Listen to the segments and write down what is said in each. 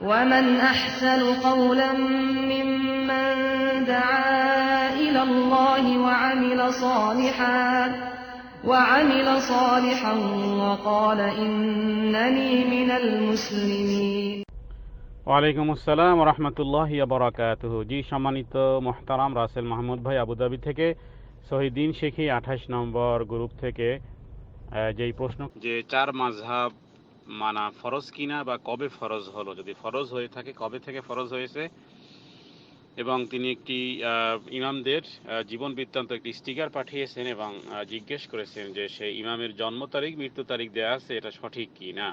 ومن أحسن قولا ممن دعا إلى الله وعمل صالحا وعمل صالحا وقال إنني من المسلمين ওয়ালাইকুম আসসালাম রহমতুল্লাহ বরাকাতুহ জি সম্মানিত মোহতারাম রাসেল মাহমুদ ভাই আবুধাবি থেকে শহীদিন শেখি আঠাশ নম্বর গ্রুপ থেকে আহ, যেই প্রশ্ন যে চার মাঝহাব মানা ফরজ কিনা বা কবে ফরজ হলো? যদি ফরজ হয়ে থাকে কবে থেকে ফরজ হয়েছে? এবং তিনি একটি ইমামদের জীবন বৃত্তান্ত একটি স্টিকার পাঠিয়েছেন এবং জিজ্ঞেস করেছেন যে সে ইমামের জন্ম তারিখ মৃত্যু তারিখ দেওয়া আছে এটা সঠিক কি না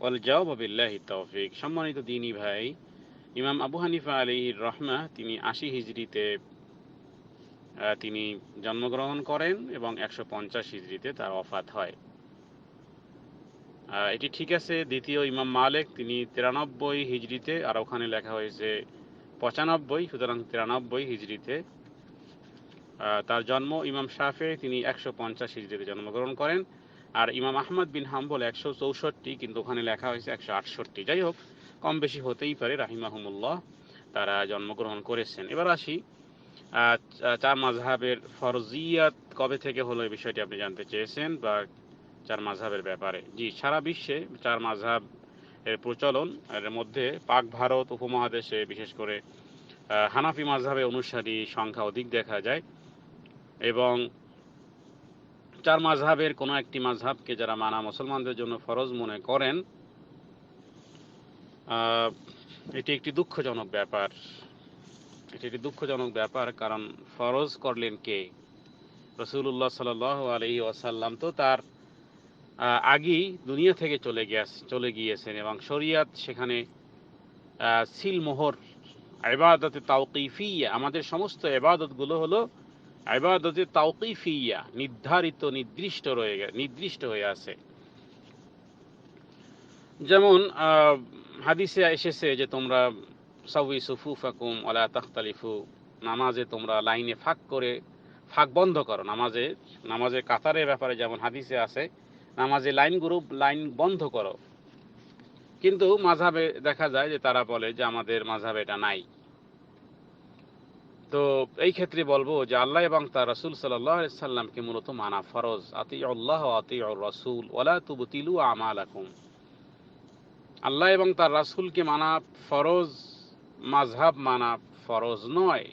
ওয়াল জবাব বিল্লাহি তৌফিক। সম্মানিত দিনী ভাই ইমাম আবু হানিফা আলী রহমা তিনি আশি হিজরিতে আহ, তিনি জন্মগ্রহণ করেন এবং একশো পঞ্চাশ হিজরিতে তার অফাত হয়। এটি ঠিক আছে দ্বিতীয় ইমাম মালেক তিনি তিরানব্বই হিজরিতে আর ওখানে লেখা হয়েছে পঁচানব্বই সুতরাং তিরানব্বই হিজরিতে আহ, তার জন্ম ইমাম শাফে তিনি একশো পঞ্চাশ হিজরিতে জন্মগ্রহণ করেন। আর ইমাম আহমদ বিন হাম্বল একশো চৌষট্টি কিন্তু ওখানে লেখা হয়েছে একশো আটষট্টি। যাই হোক কম বেশি হতেই পারে রাহিমাহুমুল্লাহ তারা জন্মগ্রহণ করেছেন। এবার আসি চার মাঝহাবের ফরজিয়াত কবে থেকে হলো এই বিষয়টি আপনি জানতে চেয়েছেন বা চার মাঝহাবের ব্যাপারে। জি, সারা বিশ্বে চার মাঝহাব এর প্রচলন, এর মধ্যে পাক ভারত উপমহাদেশে বিশেষ করে হানাফি মাঝহাবে অনুসারী সংখ্যা অধিক দেখা যায় এবং চার মাঝহাবের কোনো একটি মাঝহাবকে যারা মানা মুসলমানদের জন্য ফরজ মনে করেন এটি একটি দুঃখজনক ব্যাপার। এটি একটি দুঃখজনক ব্যাপার কারণ ফরজ করলেন কে? রসুল্লাহ সাল আলহি ওয়াসাল্লাম তো তার আগেই দুনিয়া থেকে চলে গিয়েছে চলে গিয়েছেন এবং শরিয়াত সেখানে সিলমোহর আবাদতে তাওকিফিয়া, আমাদের সমস্ত এবাদতগুলো হলো আবাদতে তাওকিফিয়া, নির্ধারিত, নির্দিষ্ট রয়ে নির্দিষ্ট হয়ে আছে। যেমন হাদিসে এসেছে যে তোমরা সাউই সুফুফাকুম ওলা তাখতালিফু, নামাজে তোমরা লাইনে ফাঁক করে, ফাঁক বন্ধ করো। নামাজে নামাজে কাতারের ব্যাপারে যেমন হাদিসে আছে নামাজে লাইন গ্রুপ, লাইন বন্ধ করো। কিন্তু মাঝাবে দেখা যায় যে তারা বলে যে আমাদের মাঝাবে এটা নাই। তো এই ক্ষেত্রে বলব যে আল্লাহ এবং তার রসুল সাল্লামকে মূলত মানা ফরজ। আতি আল্লাহ আতি রসুল ওলা তুবতিলু আমালাকুম। আল্লাহ এবং তার রাসূলকে মানা ফরজ, মাঝহাব মানা ফরজ নয়।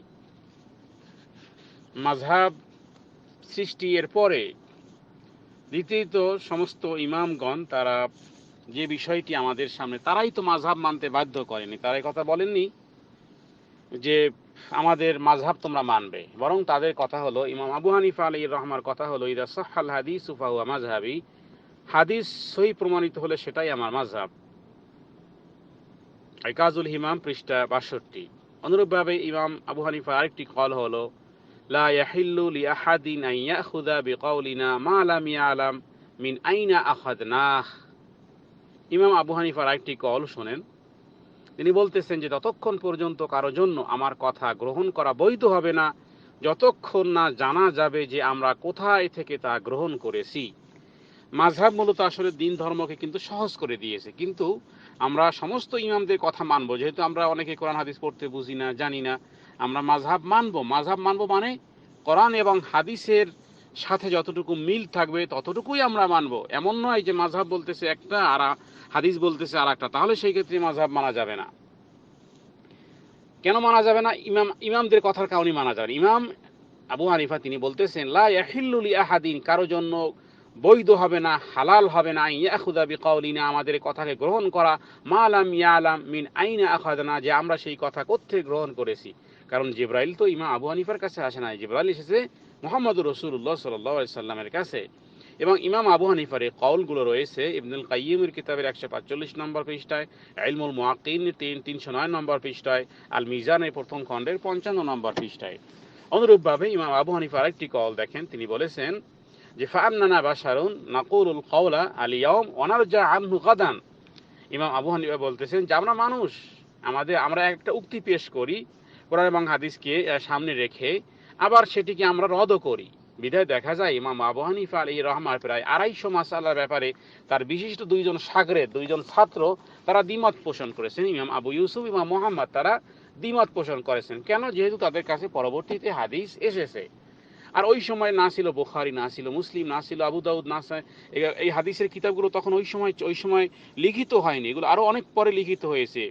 মাঝহাব সৃষ্টি এর পরে দ্বিতীয়ত সমস্ত ইমামগণ, তারা যে বিষয়টি আমাদের সামনে, তারাই তো মাঝহাব মানতে বাধ্য করেনি। তারা কথা বলেননি যে আমাদের মাঝহাব তোমরা মানবে। বরং তাদের কথা হলো, ইমাম আবু হানিফা আলী রহমার কথা হলো, ইদা সাহাল হাদিস উফাহুয়া মাঝহাবি হাদিস সহি প্রমাণিত হলে সেটাই আমার মাঝহাব। কাজুল হিমাম পৃষ্ঠা বাষট্টি। অনুরূপভাবে ইমাম আবু হানিফা আরেকটি কল হলো লা ইয়াহিল্লু লি আহাদিন আন ইয়াখুযা বিকাউলিনা মা লাম ইয়ালাম মিন আইনা ইমাম আবু হানিফার আরেকটি কল শোনেন। তিনি বলতেছেন যে ততক্ষণ পর্যন্ত কারও জন্য আমার কথা গ্রহণ করা বৈধ হবে না, যতক্ষণ না জানা যাবে যে আমরা কোথায় থেকে তা গ্রহণ করেছি। মাঝহাব মূলত আসলে দিন ধর্মকে কিন্তু সহজ করে দিয়েছে। কিন্তু আমরা সমস্ত ইমামদের কথা মানবো। যেহেতু আমরা অনেকে কোরআন, হাদিস পড়তে বুঝি না, জানি না। আমরা মাঝহাব মানবো। মাঝহাব মানবো মানে কোরআন এবং হাদিসের সাথে যতটুকু মিল থাকবে ততটুকুই আমরা মানবো। এমন নয় যে মাঝহাব বলতেছে একটা আর হাদিস বলতেছে আর একটা তাহলে সেই ক্ষেত্রে মাঝহাব মানা যাবে না। কেন মানা যাবে না? ইমাম, ইমামদের কথার কারণে মানা যাবে ইমাম আবু হানিফা তিনি বলতেছেন, লা ইয়াহিল্লুলি আহাদিন, কারও জন্য বৈধ হবে না, হালাল হবে না ইয়াখুদা বিকাউলিনা আমাদের কথাকে গ্রহণ করা। মালাম ইয়ালাম মিন আইনা আখাদনা, যে আমরা সেই কথা কোত্থেকে গ্রহণ করেছি? কারণ জিব্রাইল তো ইমাম আবু হানিফার কাছে আসে না জিব্রাইল এসেছে মোহাম্মদ রসুল্লাহ সাল্লাহ সাল্লামের কাছে। এবং ইমাম আবু হানিফার এই কৌলগুলো রয়েছে ইবনুল কাইয়িমের কিতাবের একশো পাঁচচল্লিশ নম্বর পৃষ্ঠায়, ইলমুল মুআক্কিন তিন, তিনশো নয় নম্বর পৃষ্ঠায় আল মিজানের প্রথম খণ্ডের পঞ্চান্ন নম্বর পৃষ্ঠায়। অনুরূপভাবে ইমাম আবু হানিফা আরেকটি কল দেখেন, তিনি বলেছেন যে ফান্নানা বাসারুন নাকুরুল কওলা আলিয়ম অনারজা আনহু গাদান। ইমাম আবু হানিফা বলতেছেন যে, আমরা মানুষ, আমাদের, আমরা একটা উক্তি পেশ করি কোরআন এবং হাদিসকে সামনে রেখে আবার সেটিকে আমরা রদও করি। বিধায় দেখা যায় ইমাম আবু হানিফা আলী রহমার প্রায় আড়াইশো মাসালার ব্যাপারে তার বিশিষ্ট দুইজন সাগরের দুইজন ছাত্র তারা দ্বিমত পোষণ করেছেন। ইমাম আবু ইউসুফ, ইমাম মোহাম্মদ তারা দ্বিমত পোষণ করেছেন। কেন? যেহেতু তাদের কাছে পরবর্তীতে হাদিস এসেছে। আর ওই সময় না ছিল বোখারি, না ছিল মুসলিম, না ছিল আবু দাউদ, না এই হাদিসের কিতাবগুলো তখন ওই সময় ওই সময় লিখিত হয়নি। এগুলো আরও অনেক পরে লিখিত হয়েছে।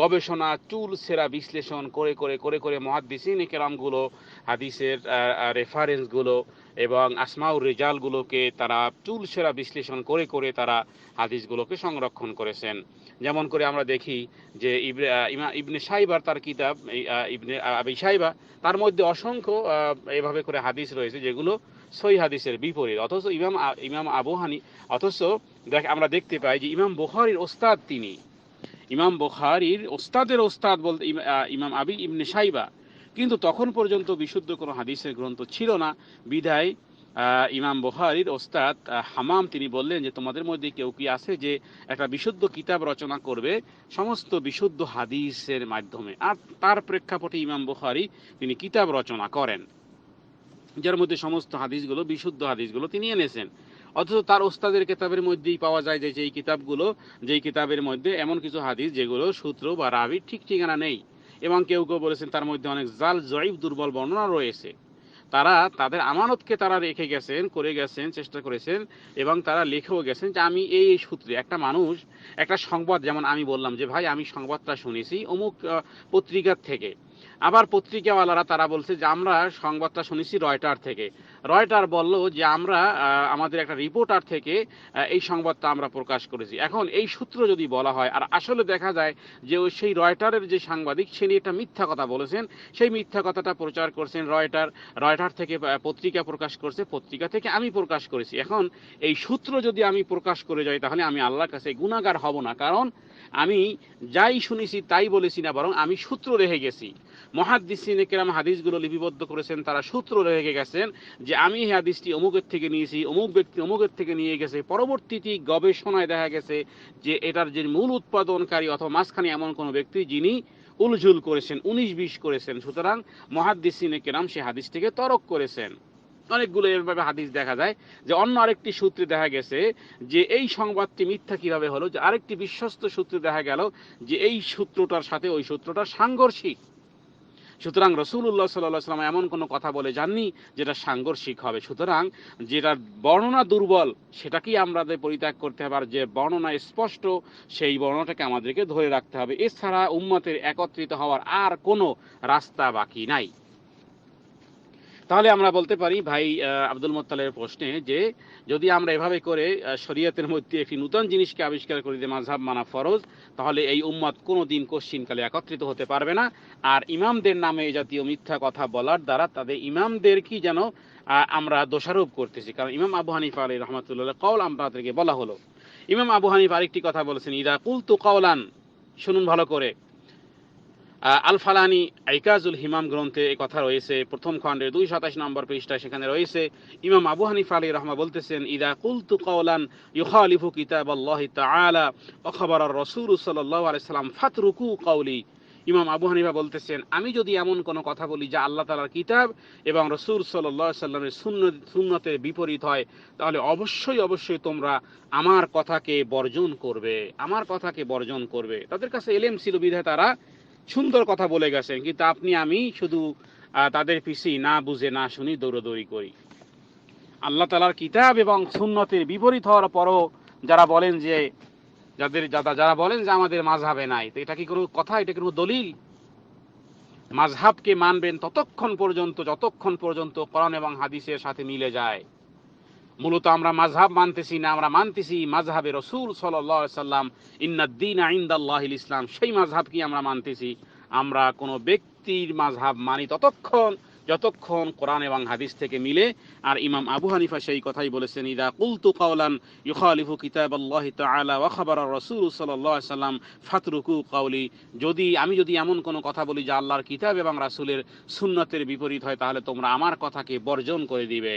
গবেষণা চুল সেরা বিশ্লেষণ, করে করে করে করে মহাদ্দিসিন কেরামগুলো হাদিসের রেফারেন্সগুলো এবং আসমাউর রেজালগুলোকে তারা চুল সেরা বিশ্লেষণ, করে করে তারা হাদিসগুলোকে সংরক্ষণ করেছেন। যেমন করে আমরা দেখি যে ইবনে সাইবার তার কিতাব ইবনে আবি সাইবা, তার মধ্যে অসংখ্য এভাবে করে হাদিস রয়েছে যেগুলো সই হাদিসের বিপরীত। অথচ ইমাম ইমাম আবু হানি, অথচ দেখ, আমরা দেখতে পাই যে ইমাম বুখারীর ওস্তাদ তিনি। ইমাম বুখারীর ওস্তাদের ওস্তাদ বলতে ইমাম আবি ইবনে সাইবা কিন্তু তখন পর্যন্ত বিশুদ্ধ কোনো হাদিসের গ্রন্থ ছিল না। বিধায় ইমাম বুখারীর ওস্তাদ হামাম তিনি বললেন যে, তোমাদের মধ্যে কেউ কি আছে যে একটা বিশুদ্ধ কিতাব রচনা করবে সমস্ত বিশুদ্ধ হাদিসের মাধ্যমে? আর তার প্রেক্ষাপটে ইমাম বুখারী তিনি কিতাব রচনা করেন, যার মধ্যে সমস্ত হাদিসগুলো, বিশুদ্ধ হাদিসগুলো তিনি এনেছেন। অথচ তার ওস্তাদের কিতাবের মধ্যেই পাওয়া যায় যে যেই কিতাবগুলো, যেই কিতাবের মধ্যে এমন কিছু হাদিস যেগুলো সূত্র বা রাবির ঠিক ঠিকানা নেই। এবং কেউ কেউ বলেছেন তার মধ্যে অনেক জাল, জয়ীব, দুর্বল বর্ণনা রয়েছে। তারা তাদের আমানতকে তারা রেখে গেছেন, করে গেছেন, চেষ্টা করেছেন এবং তারা লিখেও গেছেন যে আমি এই এই সূত্রে একটা মানুষ, একটা সংবাদ, যেমন আমি বললাম যে, ভাই, আমি সংবাদটা শুনেছি অমুক পত্রিকার থেকে। আবার পত্রিকাওয়ালারা তারা বলছে যে আমরা সংবাদটা শুনেছি রয়টার থেকে। রয়টার বলল যে আমরা আমাদের একটা রিপোর্টার থেকে এই সংবাদটা আমরা প্রকাশ করেছি। এখন এই সূত্র যদি বলা হয়, আর আসলে দেখা যায় যে ওই সেই রয়টারের যে সাংবাদিক, সে নিয়ে একটা মিথ্যা কথা বলেছেন। সেই মিথ্যা কথাটা প্রচার করছেন রয়টার রয়টার থেকে পত্রিকা প্রকাশ করছে, পত্রিকা থেকে আমি প্রকাশ করেছি। এখন এই সূত্র যদি আমি প্রকাশ করে যাই, তাহলে আমি আল্লাহর কাছে গুণাগার হব না। কারণ আমি যাই শুনেছি তাই বলেছি না, বরং আমি সূত্র রেখে গেছি। মহাদ্দিসিনে কেরাম হাদিসগুলো লিপিবদ্ধ করেছেন, তারা সূত্র রেখে গেছেন যে আমি এই হাদিসটি অমুকের থেকে নিয়েছি, অমুক ব্যক্তি অমুকের থেকে নিয়ে গেছে। পরবর্তীতে গবেষণায় দেখা গেছে যে এটার যে মূল উৎপাদনকারী অথবা মাঝখানে এমন কোনো ব্যক্তি যিনি উলঝুল করেছেন, উনিশ বিশ করেছেন। সুতরাং মহাদ্দিসিনে কেরাম সে হাদিসটিকে তরক করেছেন। অনেকগুলো এভাবে হাদিস দেখা যায়। যে অন্য আরেকটি সূত্রে দেখা গেছে যে এই সংবাদটি মিথ্যা কীভাবে হলো? যে আরেকটি বিশ্বস্ত সূত্রে দেখা গেল যে এই সূত্রটার সাথে ওই সূত্রটা সাংঘর্ষিক। সুতরাং রসুল্লাহ সাল্লাহ সাল্লাম এমন কোনো কথা বলে যাননি যেটা সাংঘর্ষিক হবে। সুতরাং যেটা বর্ণনা দুর্বল, সেটাকেই আমাদের পরিত্যাগ করতে হবে। আর যে বর্ণনা স্পষ্ট, সেই বর্ণনাটাকে আমাদেরকে ধরে রাখতে হবে। এছাড়া উম্মতের একত্রিত হওয়ার আর কোনো রাস্তা বাকি নাই। তাহলে আমরা বলতে পারি ভাই আব্দুল মোত্তালের প্রশ্নে যে যদি আমরা এভাবে করে শরীয়তের মধ্যে একটি নূতন জিনিসকে আবিষ্কার করি যে মাঝহাব মানা ফরজ, তাহলে এই উম্মত কোনো দিন কোশ্চিনকালে একত্রিত হতে পারবে না। আর ইমামদের নামে এই জাতীয় মিথ্যা কথা বলার দ্বারা তাদের ইমামদের কি যেন আমরা দোষারোপ করতেছি। কারণ ইমাম আবু হানিফা আলী রহমতুল্লাহ কৌল আমাদেরকে বলা হলো। ইমাম আবু হানিফা আরেকটি কথা বলেছেন, ইদা কুলতু কওলান শুনুন ভালো করে। আল ফালানি আইকাজুল হিমাম গ্রন্থে এই কথা রয়েছে। প্রথম খণ্ডের দুই সাতাশ নম্বর পৃষ্ঠায় সেখানে রয়েছে, ইমাম আবু হানিফা আলী রহমা বলতেছেন, ইদা কুলতু কওলান ইউখালিফু কিতাব আল্লাহ তাআলা, ওয়া খাবার রাসূল সাল্লাল্লাহু আলাইহি সাল্লাম ফাতরুকু কওলি। ইমাম আবু হানিফা বলতেছেন, আমি যদি এমন কোনো কথা বলি যা আল্লাহ তাআলার কিতাব এবং রসুল আলাইহি সাল্লামের সুন্নত সুন্নতের বিপরীত হয়, তাহলে অবশ্যই অবশ্যই তোমরা আমার কথাকে বর্জন করবে, আমার কথাকে বর্জন করবে। তাদের কাছে এলেম ছিল বিধায় তারা সুন্দর কথা বলে গেছেন, কিন্তু আপনি, আমি শুধু তাদের পিছি না বুঝে, না শুনি, দৌড়দৌড়ি করি। আল্লাহ তালার কিতাব এবং সুন্নতের বিপরীত হওয়ার পরও যারা বলেন যে, যাদের যারা বলেন যে আমাদের মাঝহাবে নাই, তো এটা কি কোনো কথা? এটা কোনো দলিল? মাঝহাবকে মানবেন ততক্ষণ পর্যন্ত, যতক্ষণ পর্যন্ত কোরআন এবং হাদিসের সাথে মিলে যায়। মূলত আমরা মাঝহাব মানতেছি না, আমরা মানতেছি মাঝহাবে রসুল সাল্লাম ইন্নাদ্দিন আইন্দাল্লাহিল ইসলাম, সেই মাঝহাব কি আমরা মানতেছি। আমরা কোনো ব্যক্তির মাঝহাব মানি ততক্ষণ, যতক্ষণ কোরআন এবং হাদিস থেকে মিলে। আর ইমাম আবু হানিফা সেই কথাই বলেছেন, ইদা কুলতু কাওলান ইউখালিফু কিতাব আল্লাহ তাআলা ওয়া খাবার রাসূল সাল্লাল্লাহু আলাইহি সাল্লাম, ফাতরুকু কাউলি যদি, আমি যদি এমন কোনো কথা বলি যা আল্লাহর কিতাব এবং রাসূলের সুন্নতের বিপরীত হয়, তাহলে তোমরা আমার কথাকে বর্জন করে দিবে।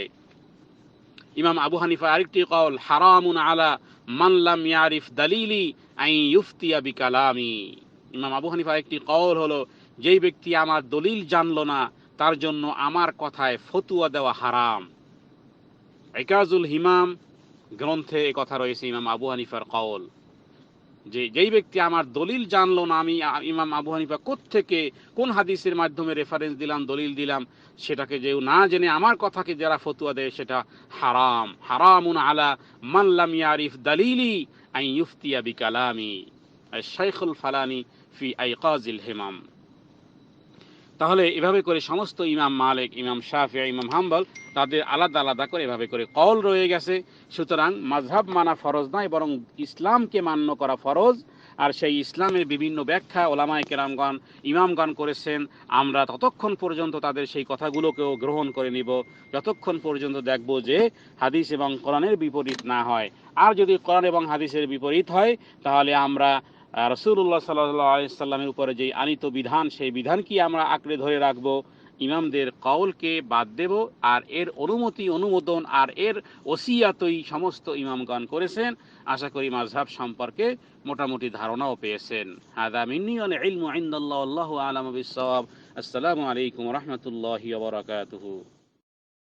ইমাম আবু হানিফা আরেকটি কল হারামুন আলা মানলাম ইয়ারিফ দালিলি আই ইউফতিয়া বিকালামি। ইমাম আবু হানিফা একটি কল হলো, যেই ব্যক্তি আমার দলিল জানলো না, তার জন্য আমার কথায় ফতুয়া দেওয়া হারাম। একাজুল হিমাম গ্রন্থে কথা রয়েছে ইমাম আবু হানিফার কওল। যে যেই ব্যক্তি আমার দলিল জানলো না, আমি ইমাম আবু হানিফা থেকে কোন হাদিসের মাধ্যমে রেফারেন্স দিলাম, দলিল দিলাম, সেটাকে যেও না জেনে আমার কথাকে যারা ফতুয়া দেয়, সেটা হারাম। হারামুন আলা মাল্লাম ইয়ারিফ দালিলি আই ইউফতিয়া বিকালামি। Shaikhul ফালানি fee I আইকাজিল হিমাম। তাহলে এভাবে করে সমস্ত ইমাম মালিক, ইমাম শাফিয়া ইমাম হাম্বল তাদের আলাদা আলাদা করে এভাবে করে কল রয়ে গেছে। সুতরাং মাযহাব মানা ফরজ নয়, বরং ইসলামকে মান্য করা ফরজ। আর সেই ইসলামের বিভিন্ন ব্যাখ্যা ওলামায় কেরামগণ, ইমামগণ করেছেন। আমরা ততক্ষণ পর্যন্ত তাদের সেই কথাগুলোকেও গ্রহণ করে নিব। যতক্ষণ পর্যন্ত দেখব যে হাদিস এবং কোরআনের বিপরীত না হয়। আর যদি কোরআন এবং হাদিসের বিপরীত হয়, তাহলে আমরা রসুল্লাহ সাল্লাহ সাল্লামের উপরে যে আনিত বিধান, সেই বিধান কি আমরা আঁকড়ে ধরে রাখব? ইমামদের কওলকে বাদ দেব আর এর অনুমতি, অনুমোদন আর এর ওসিয়াতই সমস্ত ইমামগণ করেছেন। আশা করি মাযহাব সম্পর্কে মোটামুটি ধারণাও পেয়েছেন। হাদা মিন্নি ইলমু ইনদাল্লাহ আল্লাহু আলামু বিস-সাওয়াব। আসসালামু আলাইকুম রাহমাতুল্লাহি ওয়া